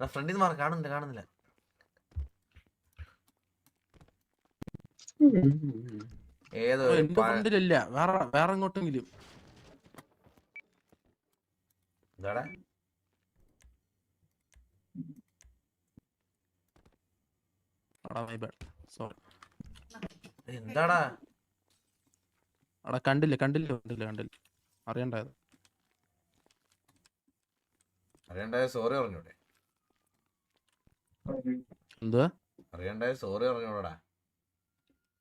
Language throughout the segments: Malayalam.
ഫ്രണ്ടിൽ നിന്ന് മാറി കാണുന്നില്ല കാണുന്നില്ല. ഏതോ ഫ്രണ്ടിലില്ല വേറെ വേറെ എങ്ങോട്ടെങ്കിലും. എന്താടാ? കണ്ടില്ല കണ്ടില്ല കണ്ടില്ല കണ്ടില്ല. അറിയണ്ടായത്. അറിയണ്ടായ സോറി പറഞ്ഞൂടെ. എന്തുവാ? അറിയണ്ടേ? സോറി പറഞ്ഞൂടാ.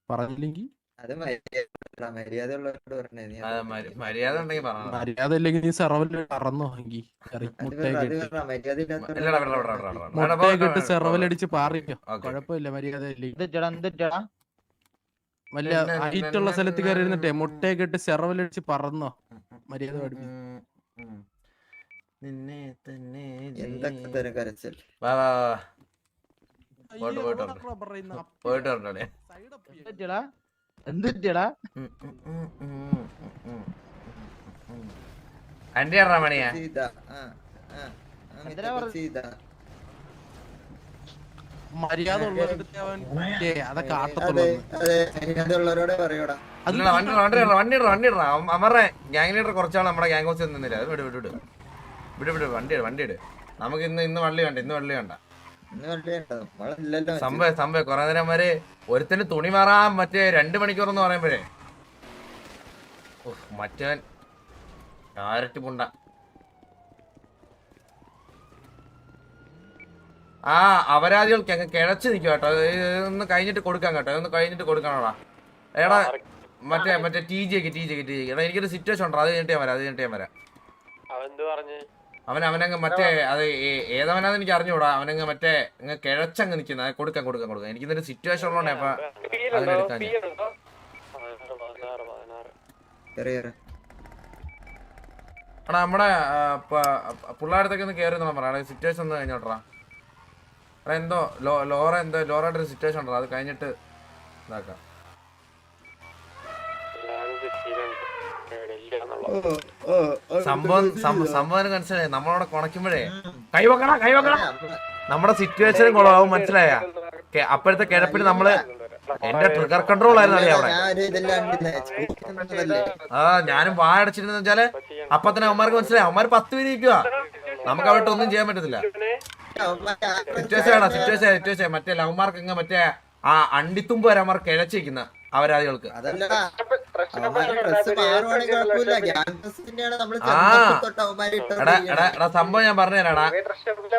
പറഞ്ഞില്ലെങ്കിൽ അത് മര്യാദ ഉണ്ടെങ്കിൽ ഇല്ലെങ്കിൽ നീ സെറവൽ പറന്നോ എങ്കിൽ സെറവലടിച്ച് പാറിക്കോ. കുഴപ്പമില്ല മര്യാദ ഇല്ലെങ്കിൽ ഇല്ല, ഹൈറ്റുള്ള സ്ഥലത്ത് കയറി ഇരുന്നിട്ടേ. മുട്ടയൊക്കെ ഇട്ട് സെറവലടിച്ച് പറന്നോ. മര്യാദ പഠിപ്പിച്ചു. നിന്നെ തന്നെ എന്തൊക്കെ ജീ- തരം കരച്ചൽ വാ വാ വാ പോയിട്ട് പോയിട്ട് പോയിട്ട് വരണ്ടേ എന്തിട്ടാ എന്തിട്ടാ അന്റെ ആറാ മണിയാ? മര്യാദ ഉള്ളവരുടെ പറയൂടാ. വണ്ടി വണ്ടി വണ്ടി വണ്ടി. ഗ്യാങ് ലീഡർ കുറച്ചാൾ നമ്മുടെ ഗ്യാങ് ഹൗസിൽ നിന്നില്ല? അത് വിട് വിട് വിട്. വിട് വിട് വണ്ടി വണ്ടി ഇട്. നമുക്ക് ഇന്ന് ഇന്ന് വള്ളി വേണ്ട ഇന്ന് വള്ളി വേണ്ട. സംഭവം സംഭവം. കുറെ നേരം വരെ ഒരുത്തിന് തുണി മാറാൻ മറ്റേ രണ്ട് മണിക്കൂർ എന്ന് പറയുമ്പോഴേ. മറ്റവൻ ക്യാരറ്റ് പുണ്ട. ആ അപരാധികൾക്ക് അങ്ങ് കിഴച്ച് നിൽക്കും കേട്ടോ. ഇതൊന്ന് ഒന്ന് കഴിഞ്ഞിട്ട് കൊടുക്കാൻ കേട്ടോ. ഇതൊന്ന് കഴിഞ്ഞിട്ട് കൊടുക്കണോടാ എടാ. മറ്റേ മറ്റേ ടി ജിക്ക് ടി ജിക്ക് ടി ജിക്ക് എടാ എനിക്കൊരു സിറ്റുവേഷൻ ഉണ്ടോ? അത് കഴിഞ്ഞിട്ട് ഞാൻ വരാം അത് കഴിഞ്ഞിട്ട് ഞാൻ വരാം. അവൻ അവനങ്ങ് മറ്റേ അത് ഏതവനാന്ന് എനിക്ക് അറിഞ്ഞൂടാ. അവനങ്ങ് മറ്റേ അങ്ങ് കിഴച്ചങ്ങ് നിൽക്കുന്ന കൊടുക്കാൻ കൊടുക്കാൻ കൊടുക്കാൻ എനിക്ക് ഇന്നൊരു സിറ്റുവേഷൻ ഉള്ളതുകൊണ്ട് അപ്പൊ അതിനെടുക്കാൻ എടാ നമ്മുടെ പിള്ളേരത്തേക്ക് ഒന്ന് കേറി നമ്മൾ പറയാം സിറ്റുവേഷൻ ഒന്ന് കഴിഞ്ഞോട്ടാ എടാ എന്തോ ലോ ലോറ എന്തോ ലോറയുടെ ഒരു സിറ്റുവേഷൻ ഉണ്ടോ അത് കഴിഞ്ഞിട്ട് ഇതാക്കാം. സംഭവം സംഭവം മനസ്സിലായി. നമ്മളവിടെ കുണയ്ക്കുമ്പോഴേ കൈവക്കണ കൈവക്കണ നമ്മുടെ സിറ്റുവേഷനും കുളമാവും മനസ്സിലായ? അപ്പോഴത്തെ കിഴപ്പിന് നമ്മൾ എന്റെ ട്രിഗർ കൺട്രോൾ ആയിരുന്നു അറിയാം അവിടെ. ഞാൻ ഇതെല്ലാം ചോദിക്കുന്നതല്ലേ ആ ഞാനും വായടച്ചിരുന്ന വെച്ചാൽ അപ്പൊ തന്നെ അവന്മാർക്ക് മനസ്സിലായി. അവന്മാർ പത്ത് പേര് ഇരിക്കുക നമുക്ക് അവിടെ ഒന്നും ചെയ്യാൻ പറ്റത്തില്ല. സിറ്റുവേഷൻ ആണോ? സിറ്റുവേഷൻ സിറ്റുവേഷൻ മറ്റേ ലവന്മാർക്ക് ഇങ്ങ മറ്റേ ആ അണ്ടിത്തുമ്പ് വരെ അവന്മാർ കിഴച്ചിരിക്കുന്ന അവരാദികൾക്ക്. എടാ എടാ എടാ സംഭവം ഞാൻ പറഞ്ഞുതരാടാ.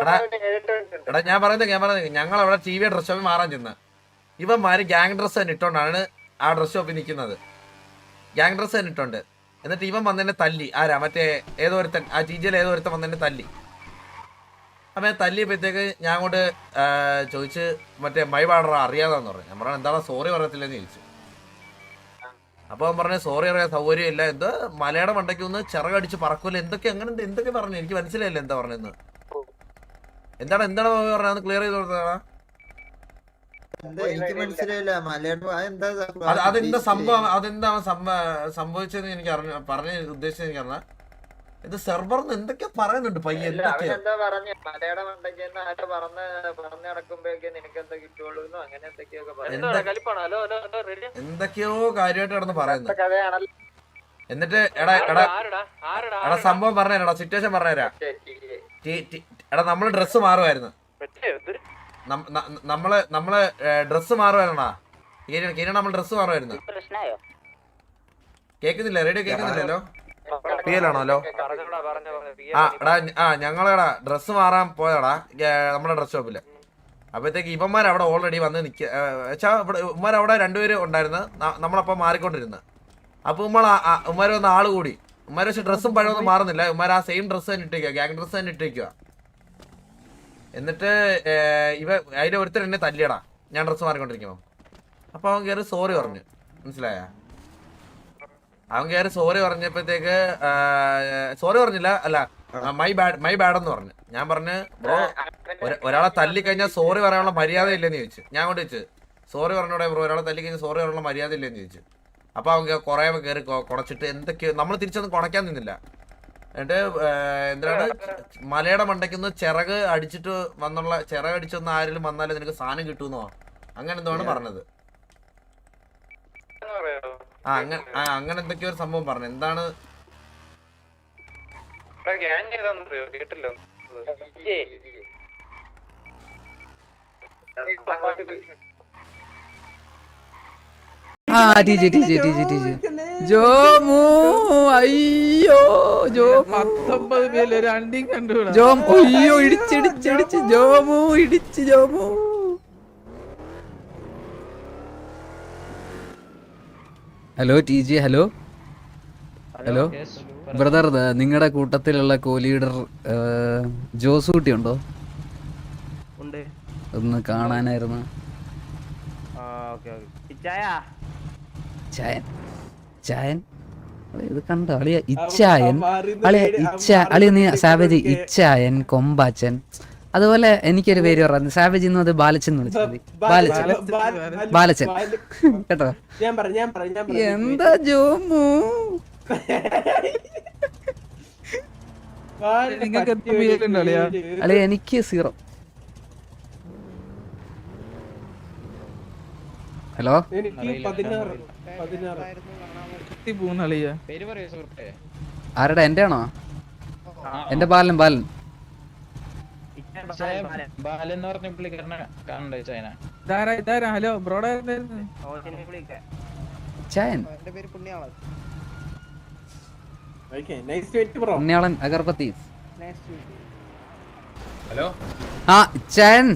എടാ എടാ ഞാൻ പറയുന്നത് ഞാൻ പറയുന്നത് ഞങ്ങൾ അവിടെ ടി വി ഡ്രസ് ഷോപ്പിൽ മാറാൻ ചെന്ന്. ഇവന്മാര് ഗ്യാങ് ഡ്രസ് തന്നെ ഇട്ടോണ്ടാണ് ആ ഡ്രസ് ഷോപ്പിൽ നിൽക്കുന്നത് ഗ്യാങ് ഡ്രസ് തന്നെ ഇട്ടോണ്ട്. എന്നിട്ട് ഇവൻ വന്നെന്നെ തല്ലി. ആരാ? മറ്റേ ഏതോ ഒരുത്തൻ ആ ടി ജിയിൽ ഏതോ ഒരുത്തൻ വന്നെന്നെ തല്ലി. അപ്പൊ ഞാൻ തല്ലിയപ്പോഴത്തേക്ക് ഞാൻ അങ്ങോട്ട് ചോദിച്ച് മറ്റേ മൈ പാടറ അറിയാതാന്ന് പറഞ്ഞു. ഞാൻ പറഞ്ഞു എന്താണ് സോറി പറയത്തില്ലെന്ന് ചോദിച്ചു. അപ്പൊ അവൻ പറഞ്ഞു സോറി അറിയാൻ സൗകര്യം ഇല്ല എന്തോ? മലയുടെ മണ്ടയ്ക്ക് ഒന്ന് ചിറകടിച്ച് പറക്കൂല? എന്തൊക്കെ അങ്ങനെ എന്തൊക്കെ പറഞ്ഞു? എനിക്ക് മനസ്സിലായില്ല എന്താ പറഞ്ഞെന്ന്. എന്താണ് എന്താണ് പറഞ്ഞത്? ക്ലിയർ ചെയ്ത് കൊടുത്തതാണ് അതെന്താ സംഭവം? അതെന്താ സംഭ- സംഭവിച്ചതെന്ന് എനിക്ക് അറിഞ്ഞ പറഞ്ഞ ഉദ്ദേശിച്ചത് എനിക്ക് അറിഞ്ഞ ഇത് സെർവറിന്ന് എന്തൊക്കെ പറയുന്നുണ്ട് പയ്യ എന്തൊക്കെയോ. പറഞ്ഞു ആരോ പറഞ്ഞു നടക്കുമ്പോഴേക്ക് നിനക്ക് എന്താ കിട്ടുള്ളൂ അങ്ങനെ എന്തൊക്കെയൊക്കെ എന്തൊക്കെയോ കാര്യമായിട്ട് കിടന്ന് പറയുന്നു. കഥയാണല്ലോ. എന്നിട്ട് എടാ എടാ ആരടാ ആരടാ എടാ സംഭവം പറഞ്ഞുതരാ സിറ്റുവേഷൻ പറഞ്ഞുതരാ. ടി- ടി- എടാ നമ്മൾ ഡ്രസ്സ് മാറുമായിരുന്നു നമ്മൾ നമ്മൾ ഡ്രസ്സ് മാറുമായിരുന്നാ കീരണ കീരണ നമ്മൾ ഡ്രസ്സ് മാറുമായിരുന്നു കേക്കുന്നില്ല? റേഡിയോ കേക്കുന്നില്ലല്ലോ? പറഞ്ഞ ആ എടാ ഡ്രസ് ഞങ്ങളെടാ ഡ്രസ്സ് മാറാൻ പോയടാ നമ്മുടെ ഡ്രസ് ഷോപ്പിൽ അപ്പോഴത്തേക്ക് ഇവന്മാർ അവിടെ ഓൾറെഡി വന്ന് നിക്ക വെച്ചാ ഉമ്മാർ അവിടെ രണ്ടുപേരും ഉണ്ടായിരുന്നു. നമ്മളപ്പം മാറിക്കൊണ്ടിരുന്നു. അപ്പൊ ഉമ്മൾ ഉമ്മാർ വന്ന ആൾ കൂടി. ഉമ്മാർ പക്ഷെ ഡ്രസ്സും പഴമൊന്നും മാറുന്നില്ല. ഉമ്മാർ ആ സെയിം ഡ്രസ്സ് തന്നെ ഇട്ടേക്കുക ഗ്യാങ് ഡ്രസ്സ് തന്നെ ഇട്ടേക്കുക എന്നിട്ട് ഇവ അതിന്റെ ഒരുത്തർ എന്നെ തല്ലിയടാ. ഞാൻ ഡ്രസ്സ് മാറിക്കൊണ്ടിരിക്കുമോ അപ്പൊ അവൻ കയറി സോറി പറഞ്ഞു. മനസ്സിലായ? അവൻ കയറി സോറി പറഞ്ഞപ്പോഴത്തേക്ക് സോറി പറഞ്ഞില്ല അല്ല മൈ ബാഡ് മൈ ബാഡ് എന്ന് പറഞ്ഞു. ഞാൻ പറഞ്ഞു ബ്രോ ഒരാളെ തല്ലിക്കഴിഞ്ഞാൽ സോറി പറയാനുള്ള മര്യാദ ഇല്ലെന്ന് ചോദിച്ചു. ഞാൻ കൊണ്ട് ചോദിച്ചു സോറി പറഞ്ഞോടെ ബ്രോ ഒരാളെ തല്ലിക്കഴിഞ്ഞാൽ സോറി പറയാനുള്ള മര്യാദ ഇല്ലെന്ന് ചോദിച്ചു. അപ്പൊ അവൻ കുറെ കയറി കുണച്ചിട്ട് എന്തൊക്കെയോ നമ്മൾ തിരിച്ചൊന്നും കുണയ്ക്കാൻ നിന്നില്ല. എന്നിട്ട് എന്താണ് മലയുടെ മണ്ടയ്ക്കുന്ന് ചിറക് അടിച്ചിട്ട് വന്നുള്ള ചിറക് അടിച്ചൊന്ന് ആരെങ്കിലും വന്നാലേ നിനക്ക് സാധനം കിട്ടുമെന്നോ അങ്ങനെ എന്തോ പറഞ്ഞത്. ആ അങ്ങനെ ആ അങ്ങനെ എന്തൊക്കെയോ ഒരു സംഭവം പറഞ്ഞു. എന്താണ്? കേട്ടില്ല. ആ teacher teacher teacher teacher Jomu അയ്യോ ജോ പത്തൊമ്പത് പേര് രണ്ടും കണ്ടുകൂടാ. ജോം അയ്യോ ഇടിച്ചിടിച്ചിടിച്ച് ജോമു ഇടിച്ച് Jomu. Hello T G hello hello brother നിങ്ങളുടെ കൂട്ടത്തിലുള്ള കോ ലീഡർ ജോസ് കുട്ടി ഉണ്ടോ? ഒന്ന് കാണാനായിരുന്നു. ആ ഓക്കെ ഓക്കെ. ചായ? ചായൻ? ചായൻ? അളിയ, ഇത് കണ്ടോ? അളിയ ഇച്ചായൻ. അളിയ ഇച്ച അളിയ നീ സാവേജ് ഇച്ചായൻ കൊമ്പാച്ചൻ. അതുപോലെ എനിക്കൊരു പേര് പറഞ്ഞു. സാവേജ് എന്ന് അത് ബാലച്ചൻ. എന്ന് വിളിച്ചത് ബാലച്ചൻ. ബാലച്ചൻ കേട്ടോ? ഞാൻ പറ ഞാൻ പറ ഞാൻ പറ എന്താ ജോമു? അല്ലെ എനിക്ക് സീറോ. ഹലോ? ആരുടെ? എന്റെ ആണോ എന്റെ ബാലൻ ബാലൻ. ബാലെന്ന് പറഞ്ഞ പുള്ളിക്കാരനെ കാണണ്ടേ ചൈന? ഇതാരാ ഇതാരാ? ഹലോ ബ്രോഡ് പുണ്യാളൻ. അഗർബത്തി ഹലോ? ആ ഇച്ചായൻ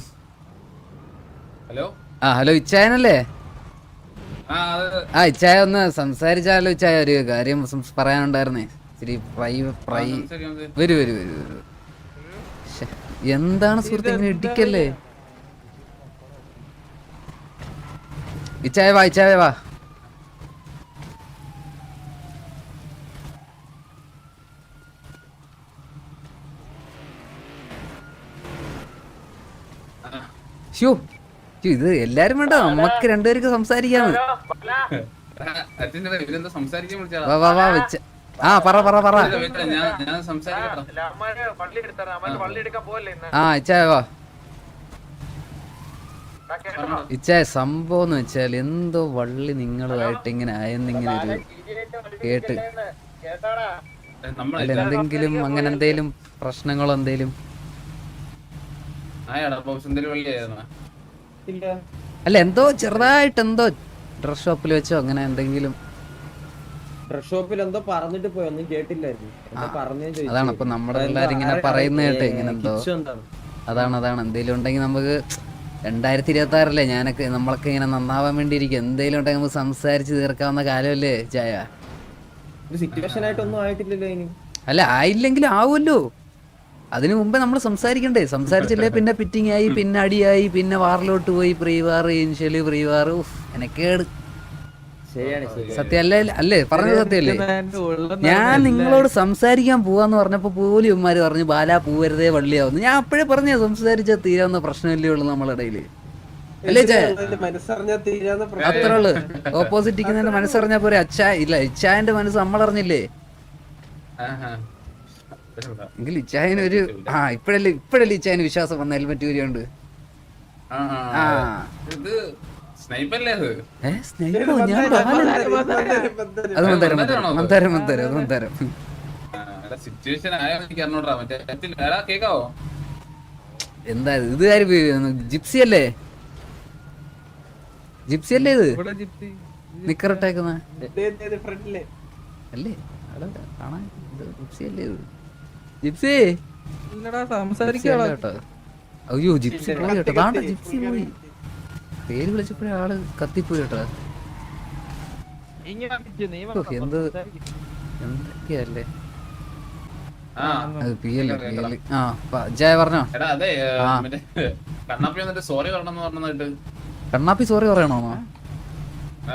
ഹലോ? ആ ഹലോ ഇച്ചായനല്ലേ? ആ അത് ആ ഇച്ചായ ഒന്ന് സംസാരിച്ചാലോ ഇച്ചായ? ഒരു കാര്യം പറയാനുണ്ടായിരുന്നേ. ഇച്ചിരി പ്രൈ പ്രൈ വരൂ വരൂ വരൂ വരൂ. എന്താണ് സുഹൃത്ത് ഇങ്ങനെ ഇടിക്കല്ലേ? ഇച്ചായ വാ ഇച്ചായ വാ. ഇത് എല്ലാരും വേണ്ട നമുക്ക് രണ്ടുപേർക്ക് സംസാരിക്കാന്ന്. സംസാരിക്കാൻ വിളിച്ചാ വാ വാ വാ വെച്ച. ആ പറ പറ പറ. ഞാൻ ഞാൻ സംസാരിക്കട്ടോ. അമ്മാര് പള്ളി എടുത്താറ്. അമ്മാര് പള്ളി എടുക്കാൻ പോവല്ലേ ഇന്ന്? ആ ഇച്ചായ? ഇച്ചായ സംഭവം എന്ന് വെച്ചാൽ എന്തോ വള്ളി നിങ്ങളുമായിട്ട് ഇങ്ങനെ ആയെന്നിങ്ങനെ ഒരു കേട്ട്. കേട്ടാടാ. നമ്മൾ അല്ല എന്തെങ്കിലും അങ്ങനെ എന്തേലും പ്രശ്നങ്ങളോ എന്തേലും അല്ല എന്തോ ചെറുതായിട്ട് എന്തോ ഡ്രസ് ഷോപ്പിൽ വെച്ചോ അങ്ങനെ എന്തെങ്കിലും? ഡ്രസ് ഷോപ്പിൽ എന്തോ പറഞ്ഞിട്ട് പോയി ഒന്നും കേട്ടില്ലായിരുന്നു. അതാണ് അപ്പൊ നമ്മുടെ എല്ലാരും ഇങ്ങനെ പറയുന്ന കേട്ടെ ഇങ്ങനെ എന്തോ അതാണ് അതാണ്. എന്തെങ്കിലും ഉണ്ടെങ്കിൽ നമുക്ക് രണ്ടായിരത്തി ഇരുപത്തി ആറല്ലേ ഞാനൊക്കെ നമ്മളൊക്കെ ഇങ്ങനെ നന്നാവാൻ വേണ്ടി ഇരിക്കും എന്തേലും ഉണ്ടെങ്കിൽ നമുക്ക് സംസാരിച്ച് തീർക്കാവുന്ന കാലമല്ലേ ചായ? സിറ്റുവേഷൻ ആയിട്ടൊന്നും ആയിട്ടില്ലല്ലോ ഇനി. അല്ല ആയില്ലെങ്കിലും ആവുമല്ലോ. അതിനു മുമ്പേ നമ്മൾ സംസാരിക്കണ്ടേ? സംസാരിച്ചില്ലേ പിന്നെ പിറ്റിംഗ് ആയി പിന്നെ അടിയായി പിന്നെ വാറിലോട്ട് പോയി pre war initially pre war എനക്കേട്. സത്യം അല്ലേ അല്ലേ? പറഞ്ഞത് സത്യല്ലേ? ഞാൻ നിങ്ങളോട് സംസാരിക്കാൻ പോവാന്ന് പറഞ്ഞപ്പോ പോലും ഉമ്മാര് പറഞ്ഞു ബാലാ പൂവരുതേ വള്ളിയാവുന്നു. ഞാൻ അപ്പോഴേ പറഞ്ഞ സംസാരിച്ച തീരാവുന്ന പ്രശ്നമല്ലേ ഉള്ളു നമ്മളെ ഇടയിൽ. അല്ലേ ചേ? അത്രേ ഉള്ളു. ഓപ്പോസിറ്റ് ഇരിക്കുന്നതിന്റെ മനസ്സറിഞ്ഞാ പോരെ അച്ഛാ ഇല്ല ഇച്ഛായന്റെ മനസ്സ് നമ്മളറിഞ്ഞില്ലേ? ആഹാ. എങ്കിൽ ഇച്ചായന് ഒരു ആ ഇപ്പഴല്ലേ ഇപ്പഴല്ലേ ഇച്ചായന് വിശ്വാസം വന്ന ഹെൽമെറ്റ് ഊരിയുണ്ട് ആ, എന്താ ഇത്? ജിപ്സി അല്ലേ? ജിപ്സി അല്ലേ ഇത്? നിക്കറിട്ടേക്കുന്ന. ഫ്രണ്ടിൽ. അല്ലേ? കാണാൻ ജിപ്സി അല്ലേ ഇത്? ജിപ്സി? അയ്യോ ജിപ്സി പോയി കേട്ടോ. ജിപ്സി. പോയി പേര് വിളിച്ചപ്പോഴേ ആൾ കത്തിപ്പോയി കേട്ടോ. എന്ത് എന്തൊക്കെയല്ലേ? ജയ പറഞ്ഞോ? കണ്ണാപ്പി വന്നിട്ട് സോറി പറഞ്ഞിട്ട് കണ്ണാപ്പി സോറി പറയണോ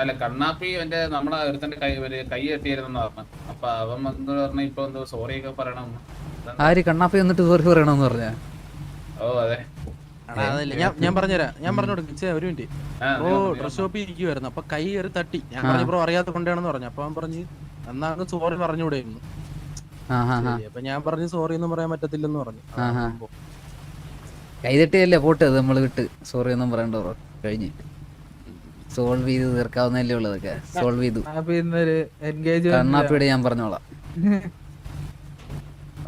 അല്ല കണ്ണാപ്പി എന്റെ നമ്മളെ ഒരുത്തന്റെ കൈ ഒരു കൈ കെട്ടിയിരുന്നെന്ന് പറഞ്ഞു. അപ്പൊ അവൻ വന്ന് പറഞ്ഞ ഇപ്പൊ എന്തോ സോറി ഒക്കെ പറയണമെന്ന് ആര് കണ്ണാപ്പി വന്നിട്ട് സോറി പറയണമെന്ന് പറഞ്ഞ? ഓ അതെ. ഞാൻ ഞാൻ പറഞ്ഞുതരാം. ഞാൻ പറഞ്ഞു കൊടുക്കും ഒരു മിനിറ്റ്. ഓ ബ്രോ ഡ്രസ് ഷോപ്പിൽ ഇരിക്കുവായിരുന്നു. അപ്പൊ കൈ കയറി തട്ടി. ഞാൻ പറഞ്ഞു ബ്രോ അറിയാത്ത കൊണ്ടാണെന്ന് പറഞ്ഞു. അപ്പൊ അവൻ പറഞ്ഞു എന്നാ സോറി ഹാ അപ്പൊ ഞാൻ പറഞ്ഞു സോറി ഒന്നും പറയാൻ പറ്റത്തില്ലെന്ന് പറഞ്ഞു. ആഹാ. കൈതട്ടിയല്ലേ പോട്ട്? അത് നമ്മൾ വിട്ട് സോറി ഒന്നും പറയണ്ട ബ്രോ. കഴിഞ്ഞ്. സോൾവ് ചെയ്ത് തീർക്കാവുന്നല്ലേ ഉള്ളതൊക്കെ സോൾവ് ചെയ്തു. എൻഗേജ് കണ്ണാപ്പിയുടെ ഞാൻ പറഞ്ഞോളാം.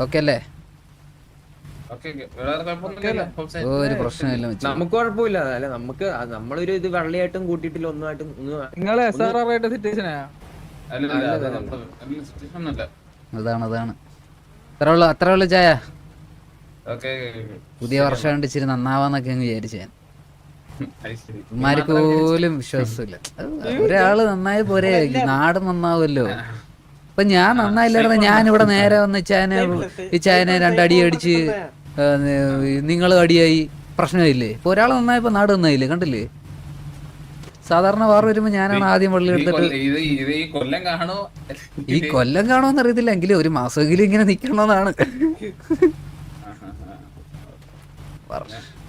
ഓക്കെ അല്ലേ ഓക്കെ ഓക്കെ വേറെ കുഴപ്പമൊന്നുമില്ല ഓ, ഒരു പ്രശ്നമില്ല നമുക്ക് കുഴപ്പമില്ല. അല്ലെ നമുക്ക് നമ്മളൊരു ഇത് വെള്ളയായിട്ടും കൂട്ടിയിട്ടില്ല ഒന്നുമായിട്ടും ഒന്നും നിങ്ങൾ എസ് ആർ ആർ ആയിട്ട് സിറ്റുവേഷനാ അതാണ് അതാണ്. അത്ര ഉള്ളു അത്ര ഉള്ളു ചായ. ഓക്കെ പുതിയ വർഷം കണ്ട് ഇച്ചിരി നന്നാവാന്നൊക്കെ അങ്ങ് വിചാരിച്ചു ഞാൻ. ഉമ്മാർക്ക് പോലും വിശ്വാസമില്ല. ഒരാൾ നന്നായി പോരെ നാട് നന്നാവുമല്ലോ ഇപ്പൊ ഞാൻ നന്നായില്ലായിരുന്നു? ഞാൻ ഇവിടെ നേരെ വന്ന് ഇച്ചായനെ ഇച്ചായനെ രണ്ടടി അടിച്ച് നിങ്ങൾ അടിയായി. പ്രശ്നമില്ലേ? ഇപ്പൊ ഒരാൾ നന്നായപ്പോ നാട് നന്നായില്ലേ? കണ്ടില്ലേ? സാധാരണ വാർ വരുമ്പോ ഞാനാണ് ആദ്യം വെള്ളി എടുത്തിട്ട് ഈ കൊല്ലം കാണോ? ഈ കൊല്ലം കാണുമെന്ന് അറിയത്തില്ല. എങ്കിലും ഒരു മാസമെങ്കിലും ഇങ്ങനെ നിക്കണമെന്നാണ്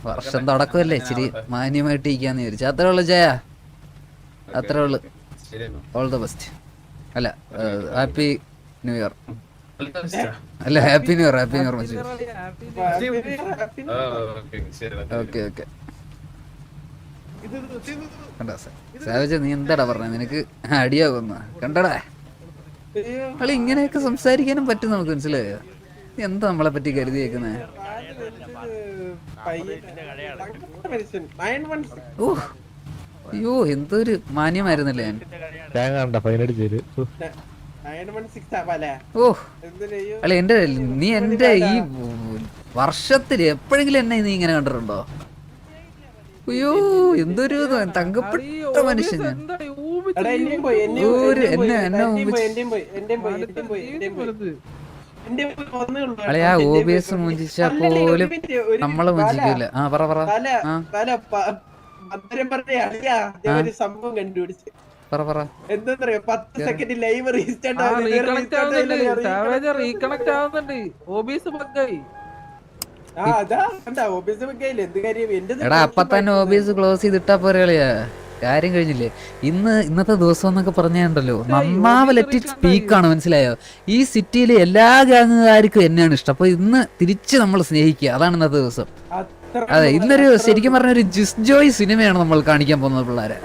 വർഷ- തുടക്കമല്ലേ? ഇച്ചിരി മാന്യമായിട്ട് ഇരിക്കാന്ന് വിചാരിച്ചു. അത്രേ ഉള്ളു ജയ അത്രേ ഉള്ളു. ഓൾ ദ ബെസ്റ്റ് അല്ല ഹാപ്പി ന്യൂ ഇയർ. അല്ല happy new year happy new year മച്ചു ഓക്കെ. ഓക്കെ. കണ്ടാ സാവിച്ച നീ എന്താടാ പറഞ്ഞ? നിനക്ക് അടിയാകുന്ന കണ്ടടാ. അളി ഇങ്ങനെയൊക്കെ സംസാരിക്കാനും പറ്റും നമുക്ക് മനസ്സിലായോ? നീ എന്താ നമ്മളെ പറ്റി കരുതിയേക്കുന്നേ? ഓ അയ്യോ എന്തൊരു മാന്യമായിരുന്നല്ലേ ഞാൻ. ഓ. അല്ല എന്റെ നീ എന്റെ ഈ വർഷത്തിൽ എപ്പോഴെങ്കിലും എന്നെ നീ ഇങ്ങനെ കണ്ടിട്ടുണ്ടോ? അയ്യോ എന്തൊരു തങ്കപ്പെട്ട മനുഷ്യൻ ഞാൻ. ഒരു എന്നെ എന്നെ അളെ ആ ഒ ബി എസ് മുഞ്ചിച്ചാ പോലും നമ്മളെ മുഞ്ചിക്കൂല. ആ പറ പറ. ആ. ഒരു സംഭവം കണ്ടുപിടിച്ച്. പറ പറ. എന്താ പത്ത് സെക്കൻഡ് ലൈവ് റീസ്റ്റാർട്ട് റീകണക്ട് ആവുന്നുണ്ട്. ഓബീസ് ബഗ്ഗായി അപ്പൊ തന്നെ ഓബീസ് ക്ലോസ് ചെയ്തിട്ടാ പോരെ കളിയാ. കാര്യം കഴിഞ്ഞില്ലേ? ഇന്ന് ഇന്നത്തെ ദിവസം എന്നൊക്കെ പറഞ്ഞുണ്ടല്ലോ. നന്നാവ് ലെറ്റ് ആണ് മനസ്സിലായോ? ഈ സിറ്റിയിലെ എല്ലാ ഗാങ്ങുകാർക്കും എന്നെയാണ് ഇഷ്ടം. അപ്പൊ ഇന്ന് തിരിച്ച് നമ്മൾ സ്നേഹിക്കുക. അതാണ് ഇന്നത്തെ ദിവസം. അതെ ഇന്നൊരു ശരിക്കും പറഞ്ഞ ഒരു ജിസ് ജോയ് സിനിമയാണ് നമ്മൾ കാണിക്കാൻ പോകുന്നത് പിള്ളേരെ.